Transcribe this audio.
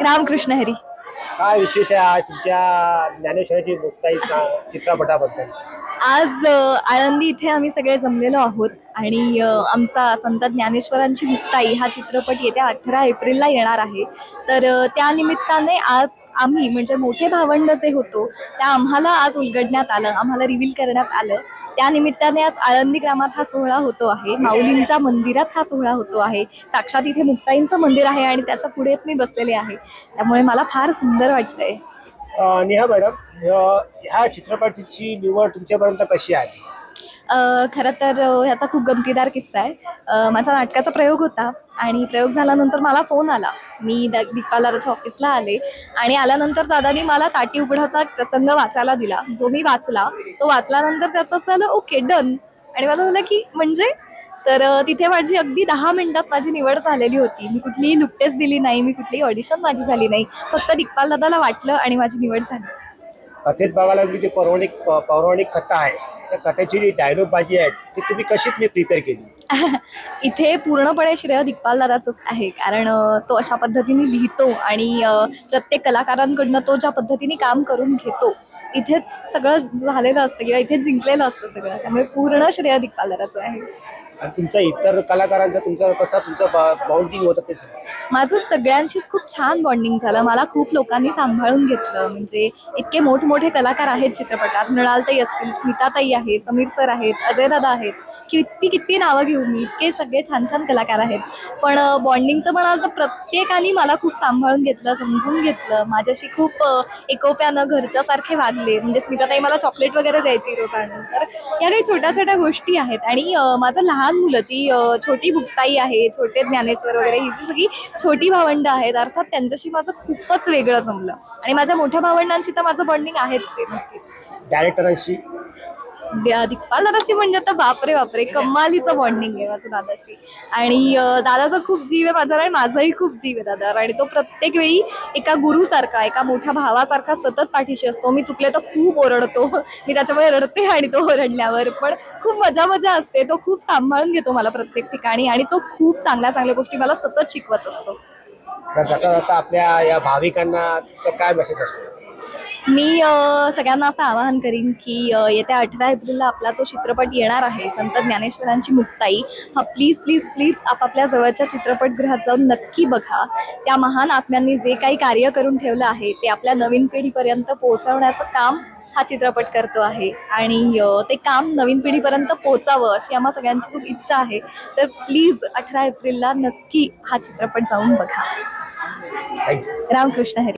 रामकृष्ण हरी. काय विशेष आहे आज तुमच्या ज्ञानेश्वराची मुक्ताई सा- चित्रपटाबद्दल? आज अ, आळंदी इथे आम्ही सगळे जमलेलो आहोत आणि अ, आमचा संत ज्ञानेश्वरांची मुक्ताई हा चित्रपट येत्या अठरा एप्रिलला येणार आहे. तर अ, त्या निमित्ताने आज आम्ही म्हणजे मोठे भावंड जे होतो त्या आम्हाला आज उलगडण्यात आलं आम्हाला रिव्हील करण्यात आलं. त्या निमित्ताने आज आळंदी ग्रामात हा सोहळा होतो आहे माऊलींच्या मंदिरात हा सोहळा होतो आहे साक्षात इथे मुक्ताईंचं मंदिर आहे आणि त्याच्या पुढेच मी बसलेले आहे. त्यामुळे मला फार सुंदर वाटतंय. नेहा मॅडम ह्या चित्रपटाची निवड तुमच्यापर्यंत कशी आली? खरं तर ह्याचा खूप गमतीदार किस्सा आहे. माझा नाटकाचा प्रयोग होता आणि प्रयोग झाल्यानंतर मला फोन आला. मी द ऑफिसला आले आणि आल्यानंतर दादानी मला ताटी उघडाचा एक प्रसंग वाचायला दिला. जो मी वाचला तो वाचल्यानंतर त्याचं असं झालं ओके डन. आणि मला झालं की म्हणजे? तर तिथे माझी अगदी दहा मिनिटात माझी निवड झालेली होती. मी कुठलीही लुकटेच दिली नाही मी कुठलीही ऑडिशन माझी झाली नाही. फक्त दिग्पाल दादाला वाटलं आणि माझी निवड झाली. कथेत बघायला गेली ती पौराणिक पौराणिक कथा आहे. त्या कथेची जी डायलॉग बाजी आहे ती तुम्ही कशी तुम्ही प्रिपेअर केली? इथे पूर्णपणे श्रेय दिग्पालदाराचंच आहे कारण अ, तो अशा पद्धतीने लिहितो आणि अ, प्रत्येक कलाकारांकडनं तो ज्या पद्धतीने काम करून घेतो इथेच सगळं झालेलं असतं किंवा इथेच जिंकलेलं असतं सगळं त्यामुळे पूर्ण श्रेय दिग्पालदाराचं आहे. आणि तुमच्या इतर कलाकारांचा तुमचा कसा तुमचं बाउंडिंग होतं ते माझं सगळ्यांशीच खूप छान बॉन्डिंग झालं. मला खूप लोकांनी सांभाळून घेतलं. म्हणजे इतके मोठमोठे कलाकार आहेत चित्रपटात. मृणालताई असतील स्मिताताई आहे समीर सर आहेत अजय दादा आहेत. किती किती नावं घेऊ मी? इतके सगळे छान छान कलाकार आहेत. पण बॉन्डिंगचं म्हणाल तर प्रत्येकाने मला खूप सांभाळून घेतलं समजून घेतलं. माझ्याशी खूप एकोप्यानं घरच्यासारखे वागले. म्हणजे स्मिताताई मला चॉकलेट वगैरे द्यायची रोजानं तर या काही छोट्या छोट्या गोष्टी आहेत. आणि माझं लहान मुलं जी छोटी बुकताई आहे छोटे ज्ञानेश्वर वगैरे ही जी सगळी छोटी भावंड आहेत अर्थात त्यांच्याशी माझं खूपच वेगळं जमलं. आणि माझ्या मोठ्या भावंडांशी तर माझं बॉन्डिंग आहेच आहे नक्कीच. डायरेक्टरांशी दिग्पाल दादाशी म्हणजे आता बापरे बापरे कमालीचं बॉन्डिंग आहे माझं दादाशी. आणि दादाचा खूप जीव आहे माझा आणि माझाही खूप जीव आहे दादावर. आणि तो प्रत्येक वेळी एका गुरुसारखा एका मोठ्या भावासारखा सतत पाठीशी असतो. मी चुकले तर खूप ओरडतो. मी त्याच्यामुळे रडते आणि तो ओरडल्यावर. पण खूप मजा मजा असते. तो खूप सांभाळून घेतो मला प्रत्येक ठिकाणी आणि तो खूप चांगल्या चांगल्या गोष्टी मला सतत शिकवत असतो. जाता जाता आपल्या या भाविकांना काय मेसेज असतो? मी सगळ्यांना असं आवाहन करीन की येत्या अठरा एप्रिलला आपला जो चित्रपट येणार आहे संत ज्ञानेश्वरांची मुक्ताई हा प्लीज प्लीज प्लीज आपापल्या जवळच्या चित्रपटगृहात जाऊन नक्की बघा. त्या महान आत्म्यांनी जे काही कार्य करून ठेवलं आहे ते आपल्या नवीन पिढीपर्यंत पोहोचवण्याचं काम हा चित्रपट करतो आहे. आणि ते काम नवीन पिढीपर्यंत पोहोचावं अशी आम्हा सगळ्यांची खूप इच्छा आहे. तर प्लीज अठरा एप्रिलला नक्की हा चित्रपट जाऊन बघा. रामकृष्ण हरी.